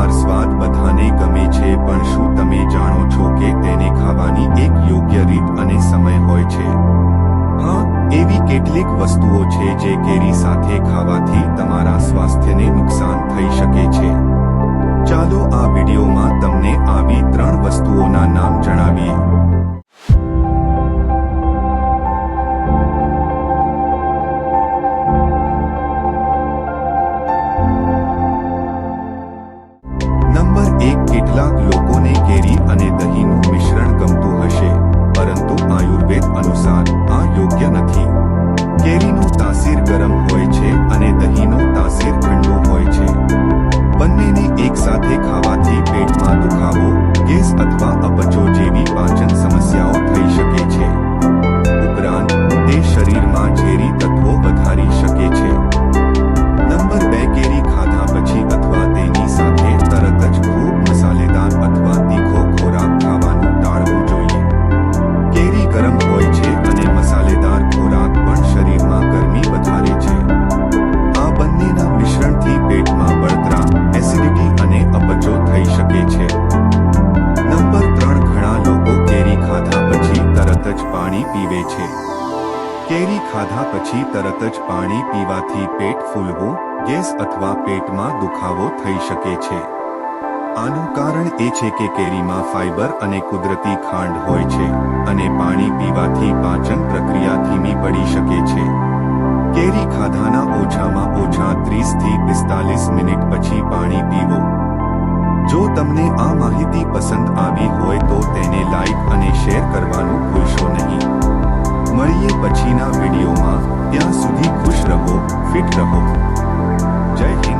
મજેદાર સ્વાદ બધાને ગમે છે, પણ શું તમે જાણો છો કે તેને ખાવાની એક યોગ્ય રીત અને સમય હોય છે? હા, એવી કેટલીક વસ્તુઓ છે જે કેરી સાથે ખાવાથી તમારા સ્વાસ્થ્યને નુકસાન થઈ શકે કેરી અને દહીંનું મિશ્રણ ગમતું હશે, પરંતુ આયુર્વેદ અનુસાર આ યોગ્ય નથી. કેરીનો તાસીર ગરમ હોય છે અને દહીંનો તાસીર ઠંડો હોય છે. બંનેને એકસાથે ખાવાથી છે. કેરી ખાધા પછી તરત જ પાણી પીવાથી પેટ ફૂલવું, ગેસ અથવા પેટમાં દુખાવો થઈ શકે છે. આનું કારણ એ છે કે કેરીમાં ફાઇબર અને કુદરતી ખાંડ હોય છે અને પાણી પીવાથી પાચન પ્રક્રિયા ધીમી પડી શકે છે. કેરી ખાધાના ઓછામાં ઓછા ત્રીસથી પિસ્તાલીસ મિનિટ પછી પાણી પીવો. જો તમને આ માહિતી પસંદ સુધી ખુશ રહો ફિટ રહો. જય હિન્દ.